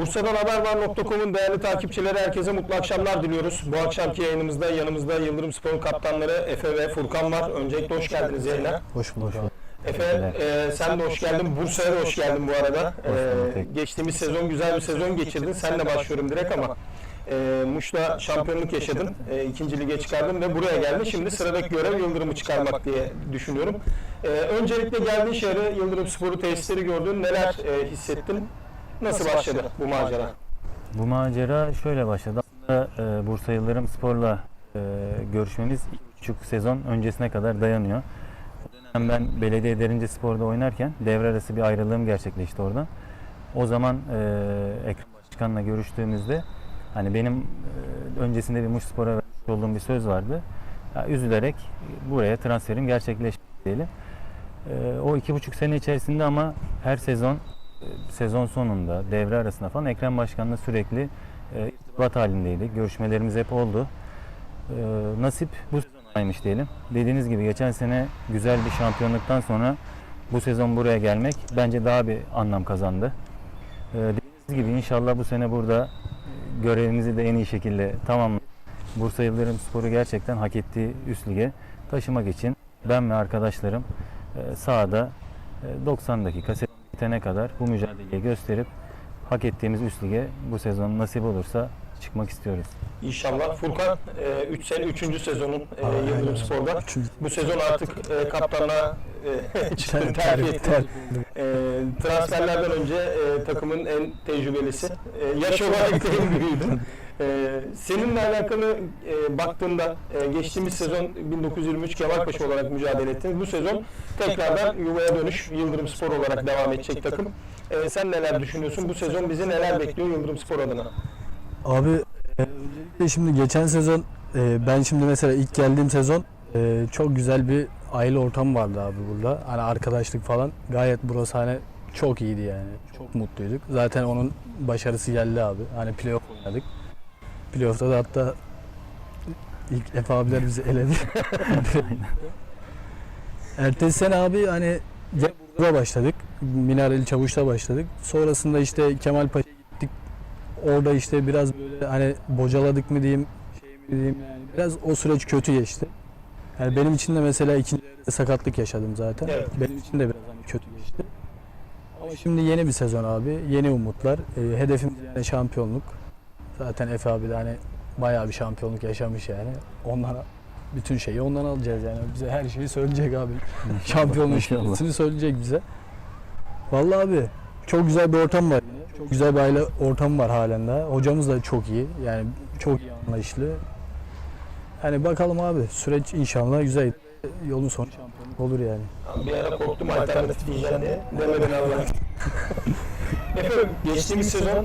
Bursa'dan Habervar.com'un değerli takipçileri herkese mutlu akşamlar diliyoruz. Bu akşamki yayınımızda yanımızda Yıldırım Spor'un kaptanları Efe ve Furkan var. Öncelikle hoş geldiniz yayına. Hoş bulduk. Efe e, sen de hoş geldin. Bursa'ya da hoş geldin bu arada. E, geçtiğimiz sezon güzel bir sezon geçirdin. Sen de başlıyorum direkt ama e, Muş'ta şampiyonluk yaşadın. E, ikinci lige çıkardın ve buraya geldin. Şimdi sıradaki görev Yıldırım'ı çıkarmak diye düşünüyorum. E, öncelikle geldiğin şehre Yıldırım Spor'u tesisleri gördün. Neler e, hissettin? Nasıl başladı bu macera? Bu macera şöyle başladı. Aslında e, Bursa Yıldırım Spor'la e, görüşmemiz iki buçuk sezon öncesine kadar dayanıyor. O dönem ben Belediye Derince Spor'da oynarken devre arası bir ayrılığım gerçekleşti oradan. O zaman e, Ekrem Başkan'la görüştüğümüzde hani benim e, öncesinde bir Muş Spor'a vermiş olduğum bir söz vardı. Ya, üzülerek buraya transferim gerçekleşti diyelim. E, o iki buçuk sene içerisinde ama her sezon sezon sonunda devre arasında falan Ekrem Başkan'la sürekli e, irtibat halindeydik. Görüşmelerimiz hep oldu. E, nasip bu sezonaymış diyelim. Dediğiniz gibi geçen sene güzel bir şampiyonluktan sonra bu sezon buraya gelmek bence daha bir anlam kazandı. E, dediğiniz gibi inşallah bu sene burada e, görevimizi de en iyi şekilde tamamlayıp Bursa Yıldırım Sporu gerçekten hak ettiği üst lige taşımak için ben ve arkadaşlarım e, sahada e, 90 dakika bitene kadar bu mücadeleyi gösterip hak ettiğimiz üst lige bu sezon nasip olursa çıkmak istiyoruz. İnşallah. Furkan 3 sene 3. sezonun e, Yıldırım Spor'da. Bu sezon artık e, e, çıktın, terfi ettin. E, transferlerden önce e, takımın en tecrübelisi. E, yaş olarak da en büyüğüydün. E, seninle alakalı e, baktığında e, geçtiğimiz sezon 1923 Kemalpaşa olarak mücadele ettiniz. Bu sezon tekrardan yuvaya dönüş Yıldırım Spor olarak devam edecek takım. E, sen neler düşünüyorsun? Bu sezon bizi neler bekliyor Yıldırım Spor adına? Abi e, öncelikle şimdi geçen sezon e, ben şimdi mesela ilk geldiğim sezon e, çok güzel bir aile ortamı vardı abi burada. Hani arkadaşlık falan gayet burası hani çok iyiydi yani. Çok mutluyduk. Zaten onun başarısı geldi abi. Hani playoff oynadık. Playoff'ta da hatta ilk Efe abiler bizi eledi. Ertesi sene abi hani gene burada başladık. Minareli Çavuş'ta başladık. Sonrasında işte Kemal Paşa gittik. Orada işte biraz böyle hani bocaladık mı diyeyim, şey mi diyeyim yani biraz o süreç kötü geçti. Yani benim için de mesela ikinci yarıda sakatlık yaşadım zaten. Evet. Benim için de biraz hani kötü geçti. Ama şimdi yeni bir sezon abi, yeni umutlar. Ee, hedefimiz yani şampiyonluk. Zaten Efe abi de hani bayağı bir şampiyonluk yaşamış yani. Ondan bütün şeyi ondan alacağız yani. Bize her şeyi söyleyecek abi. Şampiyonluk İnşallah. hikayesini söyleyecek bize. Vallahi abi çok güzel bir ortam var. Çok güzel bir aile ortamı var halen daha. Hocamız da çok iyi. Yani çok iyi anlayışlı. Yani bakalım abi süreç inşallah güzel. Yolun sonu şampiyonluk olur yani. Bir ara korktum alternatif diyeceğim diye. Demedin Allah. Efendim geçtiğimiz sezon e,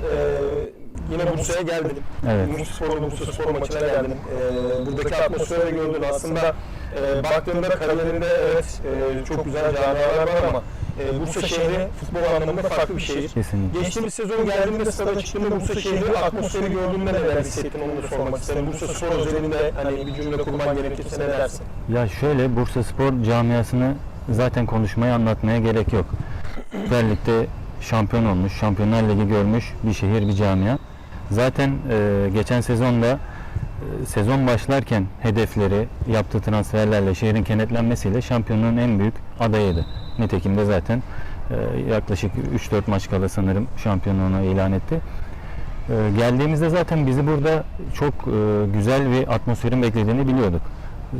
yine Bursa'ya geldin. Evet. Bursa Spor, Bursa Spor maçına geldin. E, buradaki atmosferi de gördün. Aslında e, baktığında kariyerinde evet e, çok güzel camialar var ama e, Bursa şehri futbol anlamında farklı bir şehir. Kesinlikle. Geçtiğimiz sezon geldiğinde stada çıktığında Bursa şehri atmosferi gördüğünde neler hissettin onu da sormak isterim. Bursa Spor özelinde hani bir cümle kurman gerekirse ne dersin? Ya şöyle Bursa Spor camiasını zaten konuşmaya anlatmaya gerek yok. Lig'de şampiyon olmuş, Şampiyonlar Ligi görmüş bir şehir, bir camia. Zaten e, geçen sezonda e, sezon başlarken hedefleri yaptığı transferlerle şehrin kenetlenmesiyle şampiyonluğun en büyük adayıydı. Nitekim de zaten e, yaklaşık 3-4 maç kala sanırım şampiyonluğunu ilan etti. E, geldiğimizde zaten bizi burada çok e, güzel bir atmosferin beklediğini biliyorduk.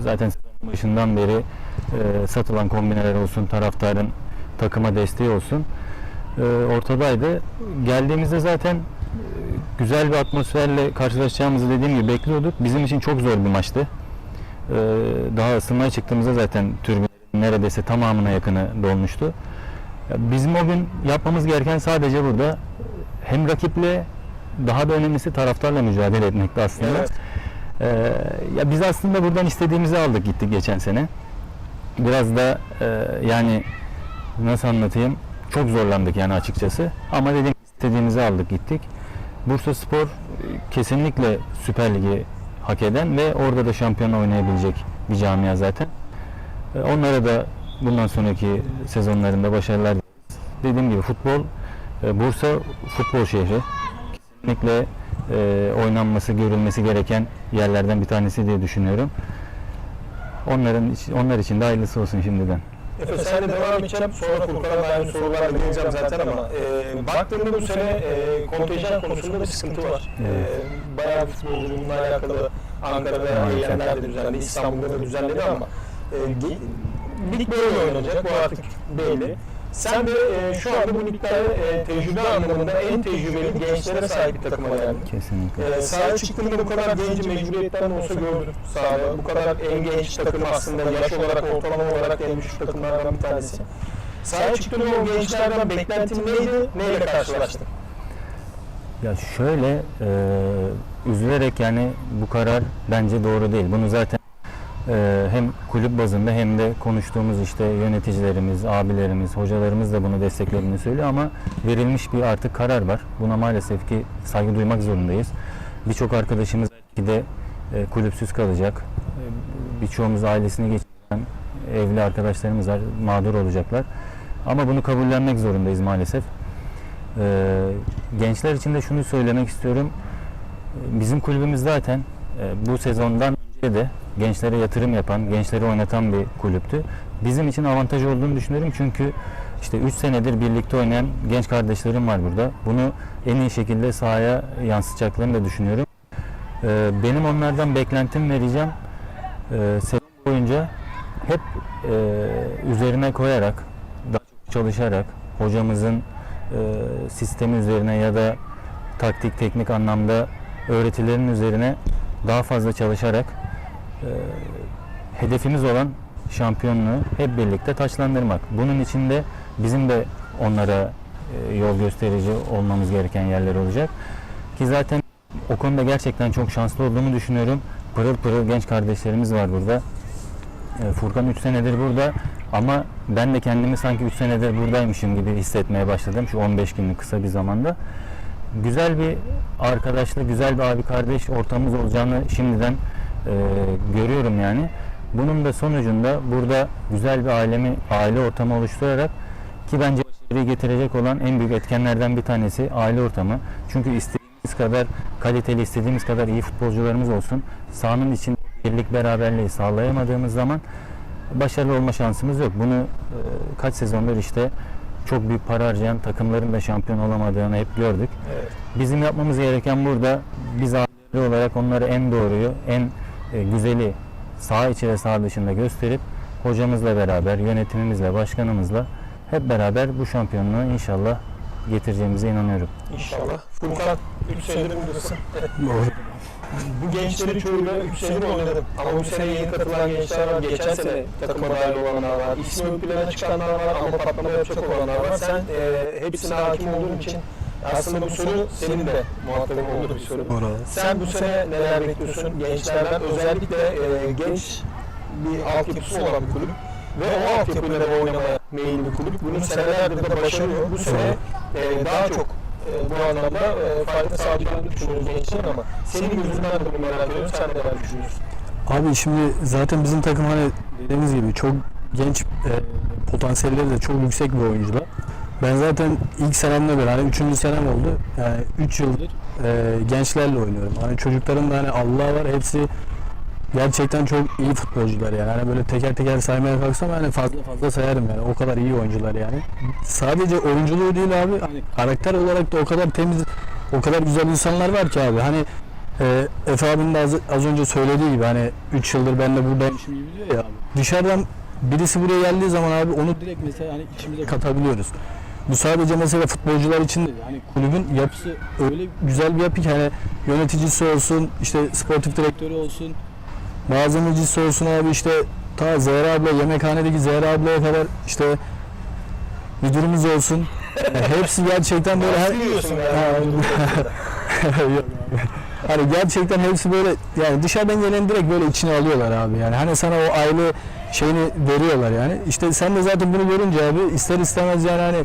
Zaten sezon başından beri e, satılan kombineler olsun, taraftarın takıma desteği olsun ortadaydı. Geldiğimizde zaten e, güzel bir atmosferle karşılaşacağımızı dediğim gibi bekliyorduk. Bizim için çok zor bir maçtı. E, daha ısınmaya çıktığımızda zaten türbün neredeyse tamamına yakını dolmuştu. Bizim o gün yapmamız gereken sadece burada hem rakiple daha da önemlisi taraftarla mücadele etmekti aslında. Evet. Ee, ya biz aslında buradan istediğimizi aldık gittik geçen sene. Biraz da e, yani nasıl anlatayım çok zorlandık yani açıkçası. Ama dediğim istediğimizi aldık gittik. Bursa Spor e, kesinlikle Süper Ligi hak eden ve orada da şampiyon oynayabilecek bir camia zaten. E, onlara da bundan sonraki sezonlarında başarılar. Dediğim gibi futbol, e, Bursa futbol şehri. kesinlikle oynanması, görülmesi gereken yerlerden bir tanesi diye düşünüyorum. Onların onlar için de hayırlısı olsun şimdiden. Efe senle devam edeceğim. Sonra Furkan'a da aynı sorularla geleceğim zaten ama e, baktığımda bu sene e, kontenjan konusunda bir sıkıntı var. E, bayağı bir futbolcu bununla alakalı Ankara'da eylemler de düzenledi, İstanbul'da da düzenledi ama e, lig böyle oynanacak, bu artık belli. Sen de e, şu anda bu ligde e, tecrübe anlamında en tecrübeli gençlere sahip bir takıma geldin. Kesinlikle. Ee, sahaya çıktığında bu kadar genci mecburiyetten de olsa gördüm sahaya. Bu kadar en genç takım aslında yaş olarak ortalama olarak en düşük takımlardan bir tanesi. Sahaya çıktığında o gençlerden beklentin neydi? Neyle karşılaştın? Ya şöyle e, üzülerek yani bu karar bence doğru değil. Bunu zaten e, hem kulüp bazında hem de konuştuğumuz işte yöneticilerimiz, abilerimiz, hocalarımız da bunu desteklediğini söylüyor ama verilmiş bir artık karar var. Buna maalesef ki saygı duymak zorundayız. Birçok arkadaşımız belki de e, kulüpsüz kalacak. E, Birçoğumuz ailesini geçiren evli arkadaşlarımız var, mağdur olacaklar. Ama bunu kabullenmek zorundayız maalesef. Ee, gençler için de şunu söylemek istiyorum. Ee, Bizim kulübümüz zaten e, bu sezondan önce de gençlere yatırım yapan, gençleri oynatan bir kulüptü. Bizim için avantaj olduğunu düşünüyorum çünkü işte 3 senedir birlikte oynayan genç kardeşlerim var burada. Bunu en iyi şekilde sahaya yansıtacaklarını da düşünüyorum. Ee, Benim onlardan beklentim vereceğim. Ee, Sezon boyunca hep e, üzerine koyarak, daha çok çalışarak, hocamızın e, sistemi üzerine ya da taktik teknik anlamda öğretilerin üzerine daha fazla çalışarak hedefimiz olan şampiyonluğu hep birlikte taçlandırmak. Bunun için de bizim de onlara e, yol gösterici olmamız gereken yerler olacak. Ki zaten o konuda gerçekten çok şanslı olduğumu düşünüyorum. Pırıl pırıl genç kardeşlerimiz var burada. E, Furkan 3 senedir burada ama ben de kendimi sanki 3 senedir buradaymışım gibi hissetmeye başladım şu 15 günlük kısa bir zamanda. Güzel bir arkadaşlık, güzel bir abi kardeş ortamımız olacağını şimdiden görüyorum yani. Bunun da sonucunda burada güzel bir ailemi, aile ortamı oluşturarak ki bence başarıyı getirecek olan en büyük etkenlerden bir tanesi aile ortamı. Çünkü istediğimiz kadar kaliteli, istediğimiz kadar iyi futbolcularımız olsun. Sahanın için birlik beraberliği sağlayamadığımız zaman başarılı olma şansımız yok. Bunu e, kaç sezondur işte çok büyük para harcayan takımların da şampiyon olamadığını hep gördük. Evet. Bizim yapmamız gereken burada biz aileleri olarak onları en doğruyu, en e, güzeli saha içi ve saha dışında gösterip hocamızla beraber, yönetimimizle, başkanımızla hep beraber bu şampiyonluğu inşallah getireceğimize inanıyorum. İnşallah. Furkan 3 senedir buradasın. Doğru. Bu gençleri çoğuyla 3 senedir oynadım. Ama bu sene yeni katılan gençler var. Geçen sene takıma dahil olanlar var. İsmi ön plana çıkanlar var ama patlama yapacak olanlar var. Sen e, hepsine hakim olduğun için aslında bu soru senin de muhatabın olduğu bir soru. Sen bu sene neler bekliyorsun gençlerden? Özellikle e, genç bir altyapısı olan bir kulüp ve o altyapıyla da oynamaya meyilli bir kulüp. Bunu senelerdir de başarıyor. Bu sene e, daha çok e, bu anlamda e, fayda sağlayacağını düşünüyoruz gençlerin ama senin gözünden de bunu merak ediyorum. Sen neler düşünüyorsun? Abi şimdi zaten bizim takım hani dediğimiz gibi çok genç e, potansiyelleri de çok yüksek bir oyuncular. Ben zaten ilk senemde beri hani 3. senem oldu. Yani 3 yıldır e, gençlerle oynuyorum. Hani çocukların da hani Allah var hepsi gerçekten çok iyi futbolcular yani. Hani böyle teker teker saymaya kalksam hani fazla fazla sayarım yani. O kadar iyi oyuncular yani. Sadece oyunculuğu değil abi. Hani karakter olarak da o kadar temiz, o kadar güzel insanlar var ki abi. Hani e, Efe abinin de az, az önce söylediği gibi hani 3 yıldır ben de buradaymışım gibi diyor ya. Dışarıdan birisi buraya geldiği zaman abi onu direkt mesela hani içimize katabiliyoruz. Bu sadece mesela futbolcular için değil. Yani kulübün yapısı öyle güzel bir yapı ki hani yöneticisi olsun, işte sportif direktörü olsun, malzemecisi olsun abi işte ta Zehra abla yemekhanedeki Zehra ablaya kadar işte müdürümüz olsun. Yani hepsi gerçekten böyle her, hani gerçekten hepsi böyle yani dışarıdan gelen direkt böyle içine alıyorlar abi yani hani sana o aile şeyini veriyorlar yani işte sen de zaten bunu görünce abi ister istemez yani hani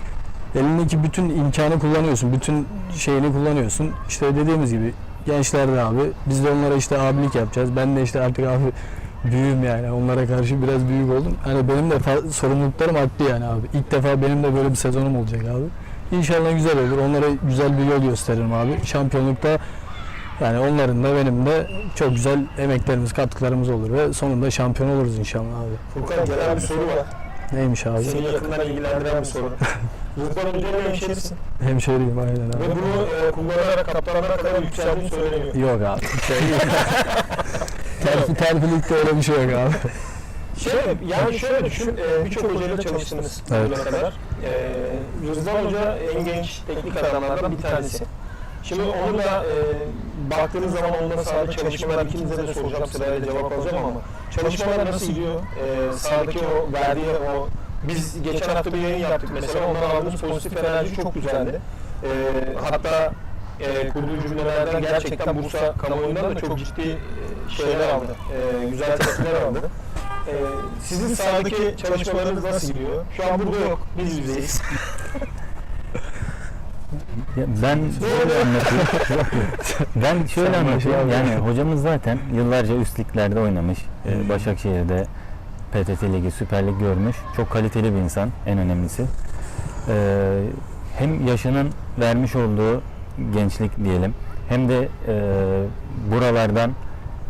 elindeki bütün imkanı kullanıyorsun bütün şeyini kullanıyorsun işte dediğimiz gibi gençler de abi biz de onlara işte abilik yapacağız ben de işte artık abi büyüğüm yani onlara karşı biraz büyük oldum hani benim de sorumluluklarım arttı yani abi ilk defa benim de böyle bir sezonum olacak abi İnşallah güzel olur. Onlara güzel bir yol gösteririm abi. Şampiyonlukta yani onların da benim de çok güzel emeklerimiz, katkılarımız olur ve sonunda şampiyon oluruz inşallah abi. Furkan gelen bir soru var. Neymiş abi? Seni yakından ilgilendiren bir soru. Rıdvan Hoca'nın hemşerisin. Hemşehriyim aynen Ve abi. bunu e, kullanarak kaptanlara kadar yükseldiğin söyleniyor. Yok abi. Şey, terfi, terfilikte öyle bir şey yok abi. Şöyle, yani şöyle düşün, e, birçok hocayla çalıştınız Evet. bugüne kadar. E, Rıdvan Hoca en genç teknik adamlardan bir tanesi. Şimdi onu da e, baktığınız zaman onunla sahada çalışmalar ikinize de soracağım sırayla cevap alacağım ama çalışmalar nasıl gidiyor? E, sahadaki o verdiği o biz geçen hafta bir yayın yaptık mesela ondan aldığımız pozitif enerji çok güzeldi. E, hatta e, kurduğu cümlelerden gerçekten Bursa kamuoyundan da çok ciddi e, şeyler aldı. E, güzel tepkiler aldı. E, sizin sahadaki çalışmalarınız nasıl gidiyor? Şu an burada yok. Biz bizdeyiz. Ya ben şöyle anlatayım. ben şöyle abi. Yani hocamız zaten yıllarca üst liglerde oynamış. Ee, Başakşehir'de PTT Ligi, Süper Lig görmüş. Çok kaliteli bir insan en önemlisi. Ee, hem yaşının vermiş olduğu gençlik diyelim hem de e, buralardan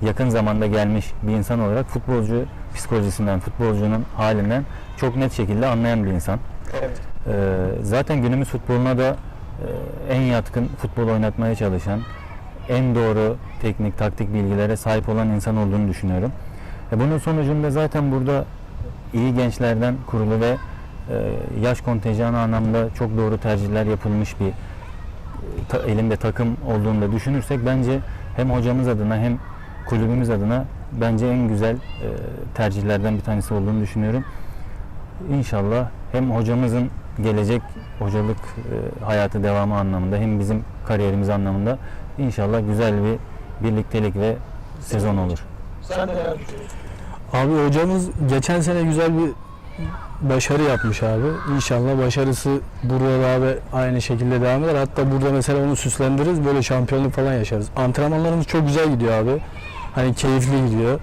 yakın zamanda gelmiş bir insan olarak futbolcu psikolojisinden, futbolcunun halinden çok net şekilde anlayan bir insan. Evet. Ee, zaten günümüz futboluna da e, en yatkın futbol oynatmaya çalışan, en doğru teknik, taktik bilgilere sahip olan insan olduğunu düşünüyorum. E, bunun sonucunda zaten burada iyi gençlerden kurulu ve e, yaş kontenjanı anlamda çok doğru tercihler yapılmış bir e, ta- elinde takım olduğunu da düşünürsek bence hem hocamız adına hem kulübümüz adına bence en güzel e, tercihlerden bir tanesi olduğunu düşünüyorum. İnşallah hem hocamızın gelecek hocalık e, hayatı devamı anlamında hem bizim kariyerimiz anlamında inşallah güzel bir birliktelik ve sezon olur. Sen neler düşünüyorsun? Abi hocamız geçen sene güzel bir başarı yapmış abi. İnşallah başarısı burada da abi aynı şekilde devam eder. Hatta burada mesela onu süslendiririz. Böyle şampiyonluk falan yaşarız. Antrenmanlarımız çok güzel gidiyor abi. Hani keyifli gidiyor.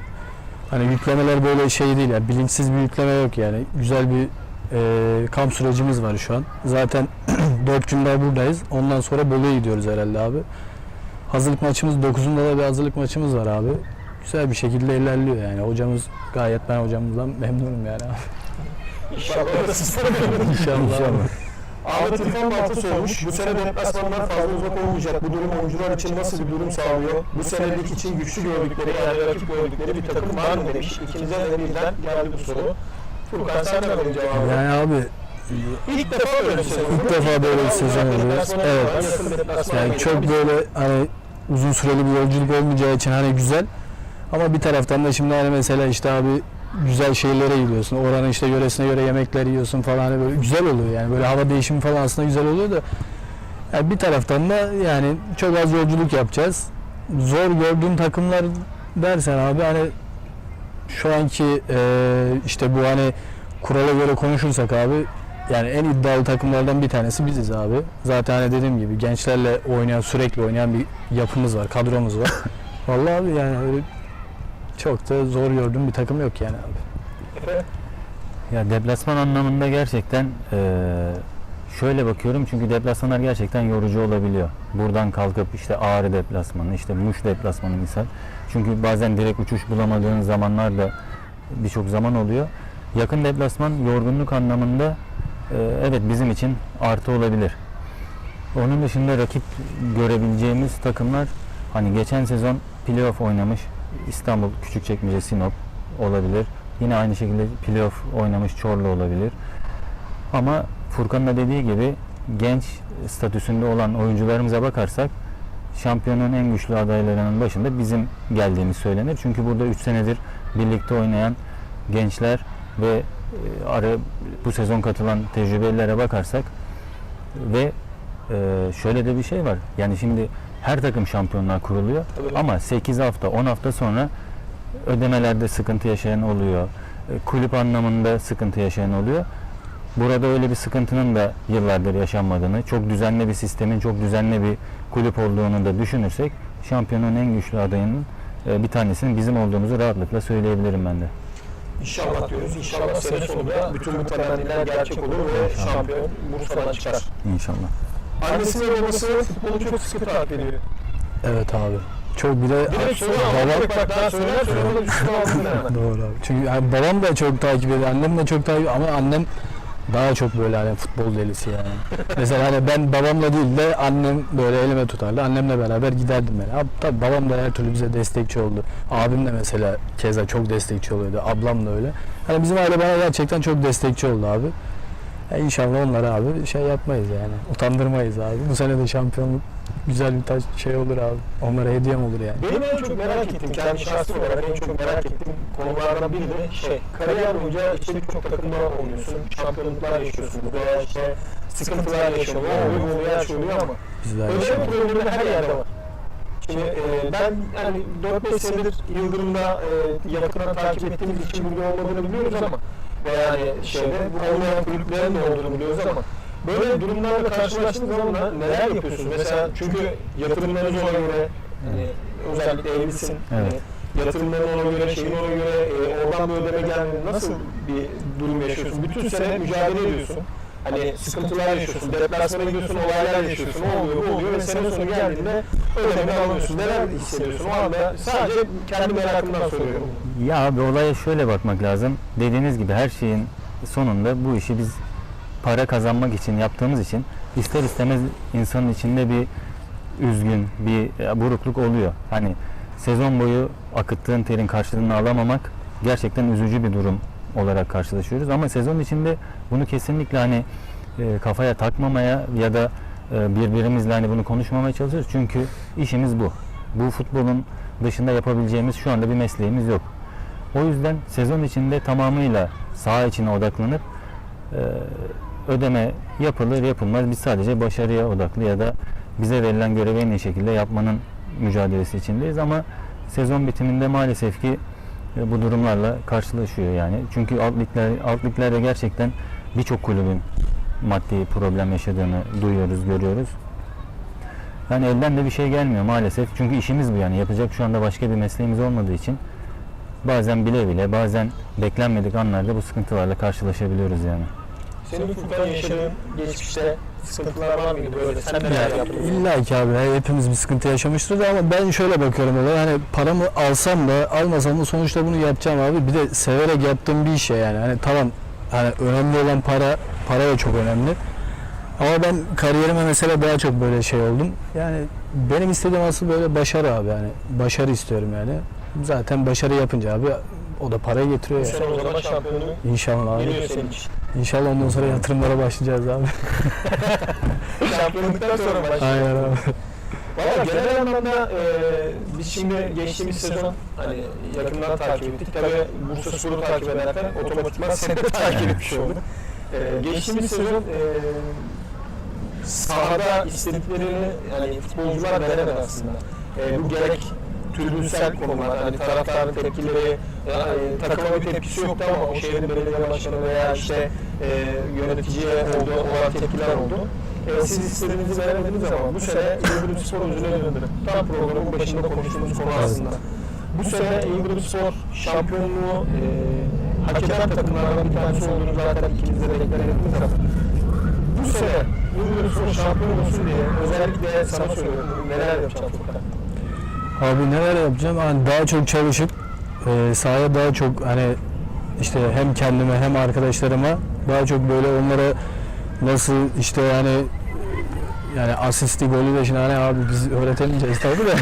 Hani yüklemeler böyle şey değil yani bilinçsiz bir yükleme yok yani. Güzel bir e, kamp sürecimiz var şu an. Zaten 4 gün daha buradayız. Ondan sonra Bolu'ya gidiyoruz herhalde abi. Hazırlık maçımız 9'unda da bir hazırlık maçımız var abi. Güzel bir şekilde ilerliyor yani. Hocamız gayet ben hocamızdan memnunum yani abi. İnşallah İnşallah. Ahmet İrfan Balta sormuş. Bu sene deplasmanlar fazla uzak olmayacak. Bu durum oyuncular için nasıl bir durum sağlıyor? Bu senelik için güçlü gördükleri yani rakip gördükleri bir takım var mı demiş. İkinize de birden geldi bu soru. Furkan sen de verin cevabı. Yani abi İlk defa böyle bir sezon. ilk defa böyle bir sezon oluyor. Deplasmana var, Evet. Yani çok böyle hani uzun süreli bir yolculuk olmayacağı için hani güzel. Ama bir taraftan da şimdi hani mesela işte abi güzel şeylere gidiyorsun. Oranın işte yöresine göre yemekler yiyorsun falan hani böyle güzel oluyor yani. Böyle hava değişimi falan aslında güzel oluyor da yani bir taraftan da yani çok az yolculuk yapacağız. Zor gördüğüm takımlar dersen abi hani şu anki eee, işte bu hani kurala göre konuşursak abi yani en iddialı takımlardan bir tanesi biziz abi. Zaten hani dediğim gibi gençlerle oynayan, sürekli oynayan bir yapımız var, kadromuz var. Vallahi abi yani öyle çok da zor gördüğüm bir takım yok yani abi. Ya deplasman anlamında gerçekten eee, şöyle bakıyorum çünkü deplasmanlar gerçekten yorucu olabiliyor. Buradan kalkıp işte Ağrı deplasmanı, işte Muş deplasmanı misal. Çünkü bazen direkt uçuş bulamadığın zamanlar da birçok zaman oluyor. Yakın deplasman yorgunluk anlamında eee, evet bizim için artı olabilir. Onun dışında rakip görebileceğimiz takımlar hani geçen sezon playoff oynamış İstanbul Küçükçekmece Sinop olabilir. Yine aynı şekilde playoff oynamış Çorlu olabilir. Ama Furkan'ın da dediği gibi genç statüsünde olan oyuncularımıza bakarsak şampiyonun en güçlü adaylarının başında bizim geldiğimiz söylenir. Çünkü burada 3 senedir birlikte oynayan gençler ve e, ara bu sezon katılan tecrübelilere bakarsak ve e, şöyle de bir şey var. Yani şimdi her takım şampiyonlar kuruluyor Tabii. ama 8 hafta 10 hafta sonra ödemelerde sıkıntı yaşayan oluyor. E, Kulüp anlamında sıkıntı yaşayan oluyor. Burada öyle bir sıkıntının da yıllardır yaşanmadığını, çok düzenli bir sistemin, çok düzenli bir kulüp olduğunu da düşünürsek şampiyonun en güçlü adayının e, bir tanesinin bizim olduğumuzu rahatlıkla söyleyebilirim ben de. İnşallah diyoruz. İnşallah sene sonunda bütün bu temenniler gerçek olur ve şampiyon Bursa'dan çıkar. İnşallah. Annesi ve babası futbolu çok sıkı takip ediyor. Evet abi. Çok bir de Direkt ama bak daha söyler söylemeden üstüne altında hemen. Doğru abi. Çünkü yani babam da çok takip ediyor, annem de çok takip ama annem daha çok böyle hani futbol delisi yani. Mesela hani ben babamla değil de annem böyle elime tutardı. Annemle beraber giderdim yani. Abi, tabii babam da her türlü bize destekçi oldu. Abim de mesela keza çok destekçi oluyordu. Ablam da öyle. Hani bizim aile bana gerçekten çok destekçi oldu abi. Ya inşallah onlara abi şey yapmayız yani. Utandırmayız abi. Bu sene de şampiyonluk güzel bir taş şey olur abi. Onlara hediyem olur yani. Benim en çok merak ettiğim, kendi şahsi olarak en çok merak ettiğim konulardan biri de şey, kariyer boyunca işte birçok takımda oynuyorsun, şampiyonluklar yaşıyorsun veya işte sıkıntılar o oluyor, bu oluyor, her şey oluyor ama inşallah. problemi her yerde var. Şimdi e, ben yani 4-5 senedir Yıldırım'da e, yakından takip ettiğimiz için burada olmadığını biliyoruz ama ve yani şeyde bu olmayan kulüplerin de olduğunu biliyoruz ama böyle durumlarla karşılaştığınız zaman neler yapıyorsunuz? Mesela çünkü yatırımlarınız ona göre hani özellikle evlisin. Evet. Hani yatırımların ona göre, şeyin ona göre, e, oradan bir ödeme gelmiyor. Nasıl bir durum yaşıyorsun? Bütün sene mücadele ediyorsun. Hani sıkıntılar yaşıyorsun, deplasmana gidiyorsun, olaylar yaşıyorsun, o oluyor, bu oluyor ve sene sonu geldiğinde ödemeni alıyorsun. Neler hissediyorsun? O anda sadece kendi merakımdan soruyorum. Ya abi olaya şöyle bakmak lazım. Dediğiniz gibi her şeyin sonunda bu işi biz para kazanmak için yaptığımız için ister istemez insanın içinde bir üzgün, bir burukluk oluyor. Hani sezon boyu akıttığın terin karşılığını alamamak gerçekten üzücü bir durum olarak karşılaşıyoruz. Ama sezon içinde bunu kesinlikle hani e, kafaya takmamaya ya da e, birbirimizle hani bunu konuşmamaya çalışıyoruz. Çünkü işimiz bu. Bu futbolun dışında yapabileceğimiz şu anda bir mesleğimiz yok. O yüzden sezon içinde tamamıyla saha içine odaklanıp e, ödeme yapılır yapılmaz biz sadece başarıya odaklı ya da bize verilen görevi en iyi şekilde yapmanın mücadelesi içindeyiz ama sezon bitiminde maalesef ki e, bu durumlarla karşılaşıyor yani. Çünkü alt ligler alt liglerde gerçekten birçok kulübün maddi problem yaşadığını duyuyoruz, görüyoruz. Yani elden de bir şey gelmiyor maalesef. Çünkü işimiz bu yani. Yapacak şu anda başka bir mesleğimiz olmadığı için bazen bile bile bazen beklenmedik anlarda bu sıkıntılarla karşılaşabiliyoruz yani. Senin Furkan yaşadığın geçmişte sıkıntılar var mıydı böyle? Sen neler yaptın? İlla ki abi hepimiz bir sıkıntı yaşamıştır da ama ben şöyle bakıyorum olaya hani paramı alsam da almasam da sonuçta bunu yapacağım abi. Bir de severek yaptığım bir iş ya yani. Hani tamam hani önemli olan para, para da çok önemli. Ama ben kariyerime mesela daha çok böyle şey oldum. Yani benim istediğim asıl böyle başarı abi yani. Başarı istiyorum yani. Zaten başarı yapınca abi o da parayı getiriyor ya. sene o zaman şampiyonluğu İnşallah abi. geliyor senin için. İnşallah ondan sonra yatırımlara başlayacağız abi. Şampiyonluktan sonra başlıyor. Aynen abi. Valla genel anlamda e, biz şimdi geçtiğimiz sezon hani yakından takip ettik. Tabii Bursa Spor'u takip ederken otomatikman seni takip etmiş olduk. E, geçtiğimiz sezon e, sahada istediklerini yani futbolcular veremedi aslında. E, bu gerek tribünsel konular, hani taraftarın tepkileri, yani takıma bir tepkisi yoktu ama o şehrin belediye başkanı veya işte e, yöneticiye oldu, olan tepkiler oldu. E, siz istediğinizi veremediniz ama bu sene Yıldırım Spor özüne döndü. Tam programın başında konuştuğumuz konu aslında. Bu sene Yıldırım Spor şampiyonluğu e, hak eden takımlardan bir tanesi olduğunu zaten ikiniz de deklar ettiniz ama bu sene Yıldırım Spor şampiyon olsun diye özellikle sana söylüyorum neler yapacağım Furkan? Abi neler yapacağım? Hani daha çok çalışıp e, sahaya daha çok hani işte hem kendime hem arkadaşlarıma daha çok böyle onlara nasıl işte yani yani asisti golü de şimdi hani abi biz öğretemeyeceğiz tabii de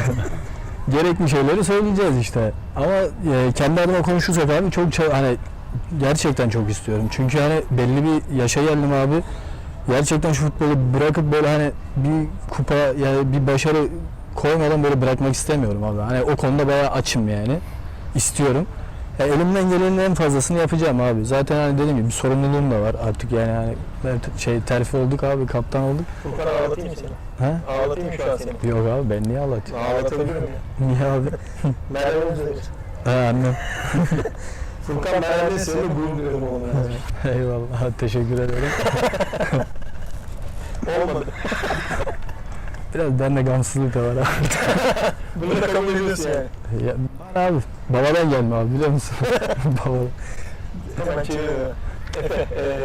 gerekli şeyleri söyleyeceğiz işte. Ama e, kendi adıma konuşursak abi çok hani gerçekten çok istiyorum. Çünkü hani belli bir yaşa geldim abi. Gerçekten şu futbolu bırakıp böyle hani bir kupa yani bir başarı koymadan böyle bırakmak istemiyorum abi. Hani o konuda bayağı açım yani. İstiyorum. Ya elimden gelenin en fazlasını yapacağım abi. Zaten hani dediğim gibi bir sorumluluğum da var artık yani hani ter- şey terfi olduk abi kaptan olduk. Furkan ağlatayım mı seni? Ha? Ağlatayım şu an seni? Yok abi ben niye ağlatayım? Ağlatabilirim ya. Niye abi? Merve Özdemir. Ha annem. Furkan Merve'de seninle gurur duyuyorum oğlum. Eyvallah teşekkür ederim. Olmadı. Biraz bende gamsızlık da var abi. Bunu da kabul ediyorsun yani. Ya, var abi babadan gelme abi biliyor musun? babadan. Hemen çeviriyor. Efe, e,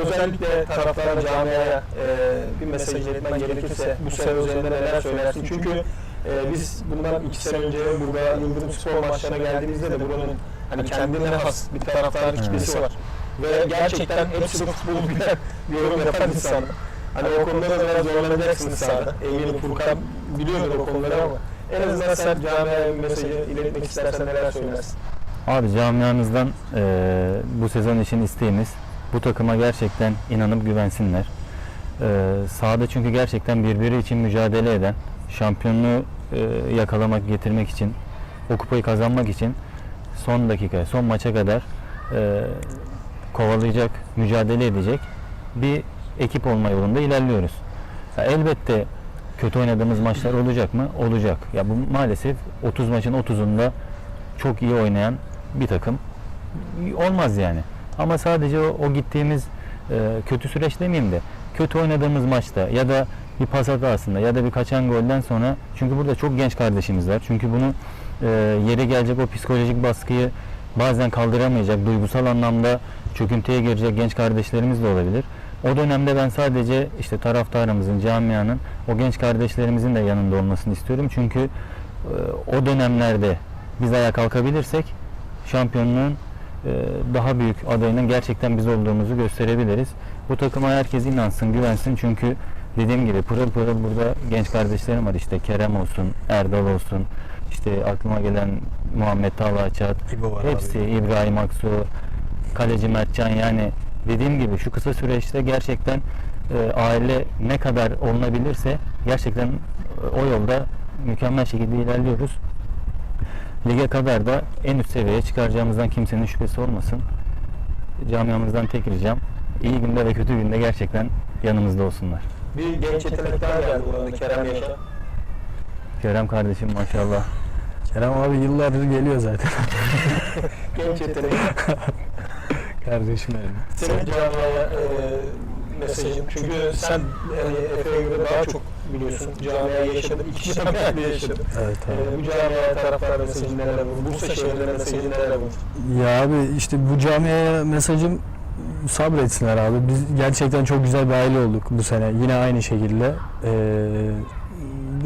özellikle taraftara, camiaya e, bir mesaj iletmen gerekirse bu sene üzerinde neler söylersin? Çünkü e, biz bundan iki sene önce burada Yıldırım Spor maçlarına geldiğimizde de buranın hani kendine has bir taraftar kitlesi var. Ve gerçekten hepsi de futbolu bilen bir yorum yapan insanlar. Hani o konuda da biraz zorlanacaksınız sahada. Eminim Furkan biliyordur o konuları ama en azından sen camiaya bir mesajı iletmek istersen neler söylersin? Abi camiamızdan eee, bu sezon için isteğimiz bu takıma gerçekten inanıp güvensinler. Eee sahada çünkü gerçekten birbiri için mücadele eden, şampiyonluğu eee, yakalamak, getirmek için, o kupayı kazanmak için son dakika, son maça kadar eee, kovalayacak, mücadele edecek bir ekip olma yolunda ilerliyoruz. Ya elbette kötü oynadığımız maçlar olacak mı? Olacak. Ya bu maalesef 30 maçın 30'unda çok iyi oynayan bir takım olmaz yani. Ama sadece o, o gittiğimiz e, kötü süreç demeyeyim de kötü oynadığımız maçta ya da bir pas hatasında ya da bir kaçan golden sonra çünkü burada çok genç kardeşimiz var. Çünkü bunu e, yere gelecek o psikolojik baskıyı bazen kaldıramayacak, duygusal anlamda çöküntüye girecek genç kardeşlerimiz de olabilir. O dönemde ben sadece işte taraftarımızın, camianın, o genç kardeşlerimizin de yanında olmasını istiyorum. Çünkü e, o dönemlerde biz ayağa kalkabilirsek şampiyonluğun e, daha büyük adayının gerçekten biz olduğumuzu gösterebiliriz. Bu takıma herkes inansın, güvensin çünkü dediğim gibi pırıl pırıl burada genç kardeşlerim var işte Kerem olsun, Erdal olsun, işte aklıma gelen Muhammed Talaçat, hepsi İbrahim Aksu, kaleci Mertcan yani dediğim gibi şu kısa süreçte gerçekten e, aile ne kadar olunabilirse gerçekten e, o yolda mükemmel şekilde ilerliyoruz. Lige kadar da en üst seviyeye çıkaracağımızdan kimsenin şüphesi olmasın. Camiamızdan tek ricam iyi günde ve kötü günde gerçekten yanımızda olsunlar. Bir genç yetenek daha geldi bu arada Kerem Yaşar. Kerem kardeşim maşallah. Kerem abi yıllardır geliyor zaten. Genç yetenek. Kardeşim benim. Senin camiaya e, mesajın. Çünkü sen yani Efe'ye göre daha çok biliyorsun. Camiayı yaşadın. İki camiayı yaşadın. Evet abi. E, bu camiaya taraftar mesajı neler olur? Bursa şehrine mesajı neler olur? Ya abi işte bu camiaya mesajım sabretsinler abi. Biz gerçekten çok güzel bir aile olduk bu sene. Yine aynı şekilde. Ee,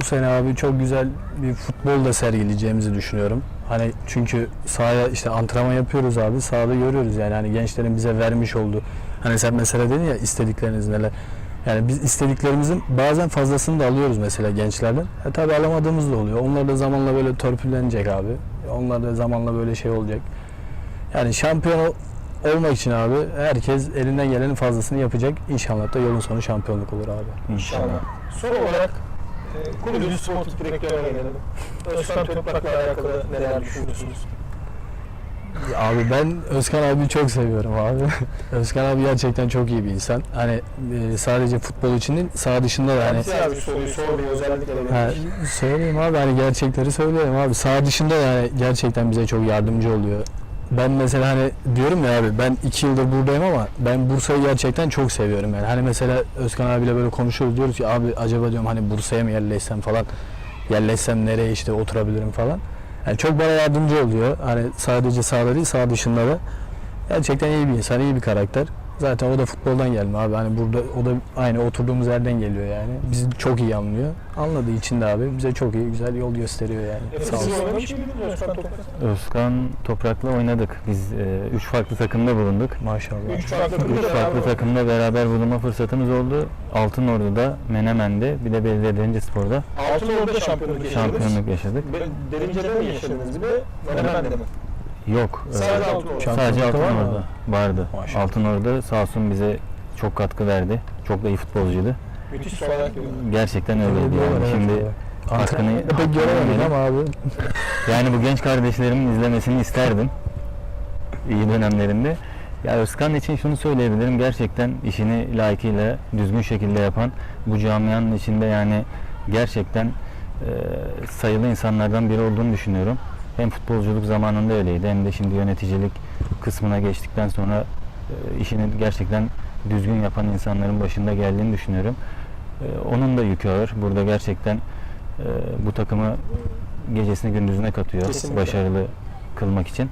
bu sene abi çok güzel bir futbol da sergileyeceğimizi düşünüyorum. Hani çünkü sahaya işte antrenman yapıyoruz abi. Sahada görüyoruz yani hani gençlerin bize vermiş olduğu. Hani sen mesela dedin ya istedikleriniz neler. Yani biz istediklerimizin bazen fazlasını da alıyoruz mesela gençlerden. E tabi alamadığımız da oluyor. Onlar da zamanla böyle törpülenecek abi. Onlar da zamanla böyle şey olacak. Yani şampiyon ol- olmak için abi herkes elinden gelenin fazlasını yapacak. İnşallah da yolun sonu şampiyonluk olur abi. İnşallah. Son olarak kulübün sportif direktörüne gelelim. Özkan Toprak'la alakalı neler düşünüyorsunuz? Abi ben Özkan abi çok seviyorum abi. Özkan abi gerçekten çok iyi bir insan. Hani e, sadece futbol için değil, saha dışında da hani abi soruyu sormuyor özellikle Ha, söyleyeyim abi hani gerçekleri söylüyorum abi. Saha dışında yani gerçekten bize çok yardımcı oluyor. Ben mesela hani diyorum ya abi ben iki yıldır buradayım ama ben Bursa'yı gerçekten çok seviyorum yani. Hani mesela Özkan abiyle böyle konuşuyoruz diyoruz ki abi acaba diyorum hani Bursa'ya mı yerleşsem falan. Yerleşsem nereye işte oturabilirim falan. Yani çok bana yardımcı oluyor. Hani sadece sahada değil sağ dışında da. Gerçekten iyi bir insan, iyi bir karakter. Zaten o da futboldan gelme abi. Hani burada o da aynı oturduğumuz yerden geliyor yani. Bizi çok iyi anlıyor. Anladığı için de abi bize çok iyi güzel yol gösteriyor yani. E, Sağ olsun. Özkan Toprak? Özkan Toprak'la oynadık. Biz e, üç farklı takımda bulunduk. Maşallah. Üç farklı Üç farklı beraber takımda beraber bulunma fırsatımız oldu. Altınordu'da, Menemen'de, bir de Belediye Derince Spor'da Altınordu'da şampiyonluk yaşadınız. şampiyonluk yaşadık. Derince'de mi yaşadınız bir de? Menemen'de mi? Yok, e, Sadece Altınordu. sadece Şampiyonlukta var mı Altınordu'da vardı. Maşallah. Altınordu sağ olsun bize çok katkı verdi. Çok da iyi futbolcuydu. Müthiş diyor. Gerçekten öyleydi yani. Şimdi hakkını, pek ama abi. Yani bu genç kardeşlerimin izlemesini isterdim. İyi dönemlerinde. Ya Özkan için şunu söyleyebilirim. Gerçekten işini layıkıyla, düzgün şekilde yapan bu camianın içinde yani gerçekten e, sayılı insanlardan biri olduğunu düşünüyorum. Hem futbolculuk zamanında öyleydi hem de şimdi yöneticilik kısmına geçtikten sonra e, işini gerçekten düzgün yapan insanların başında geldiğini düşünüyorum. E, onun da yükü ağır. Burada gerçekten e, bu takımı gecesini gündüzüne katıyor. Kesinlikle. Başarılı kılmak için.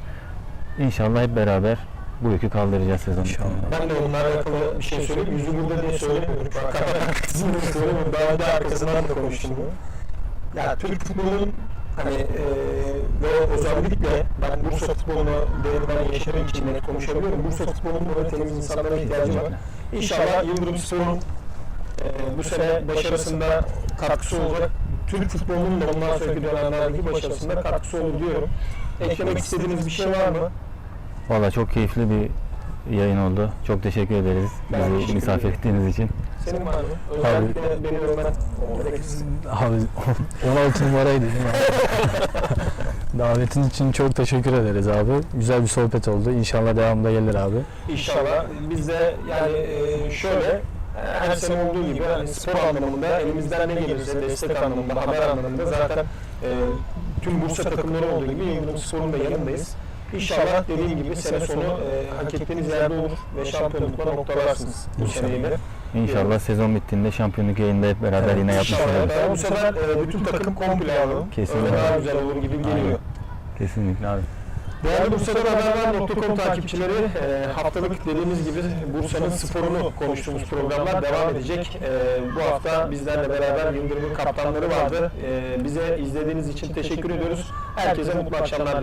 İnşallah hep beraber bu yükü kaldıracağız sezon İnşallah. Ben de onunla alakalı bir şey söyleyeyim. Yüzü burada diye söylemiyorum. Şu an kamera arkasında söylemiyorum. Daha önce arkasından da konuştum. Ya Türk futbolunun hani e, ve özellikle ben Bursa futbolunu derinden yaşadığım için net konuşabiliyorum. Bursa futbolunun böyle temiz insanlara ihtiyacı var. İnşallah Yıldırım Spor'un e, bu sene başarısında katkısı olacak. Türk futbolunun da ondan sonraki dönemlerdeki başarısında katkısı olur diyorum. Eklemek istediğiniz bir şey var mı? Valla çok keyifli bir yayın oldu. Çok teşekkür ederiz Ben bizi teşekkür misafir ederim. ettiğiniz için. Senin var mı? Özellikle beni övmen. gerekirse. Abi 16 numaraydı değil mi abi? Davetin için çok teşekkür ederiz abi. Güzel bir sohbet oldu. İnşallah devamında gelir abi. İnşallah biz de yani e, şöyle her sene olduğu gibi hani spor anlamında elimizden ne gelirse destek anlamında, haber anlamında zaten e, tüm Bursa takımları olduğu gibi Yıldırım Spor'un da yanındayız. İnşallah dediğim gibi sene sonu e, hak ettiğiniz yerde olur ve şampiyonlukla noktalarsınız bu İnşallah. seneyi de. İnşallah sezon bittiğinde şampiyonluk yayında hep beraber yine yapmış İnşallah. oluruz. Ben bu sefer e, bütün takım komple alalım. Kesinlikle. Öyle daha güzel olur gibi geliyor. Aynen. Kesinlikle abi. Değerli Bursa'dan Haberler.com takipçileri e, haftalık dediğimiz gibi Bursa'nın sporunu konuştuğumuz programlar devam edecek. E, bu hafta bizlerle beraber Yıldırım'ın kaptanları vardı. E, bize izlediğiniz için teşekkür ediyoruz. Herkese mutlu akşamlar.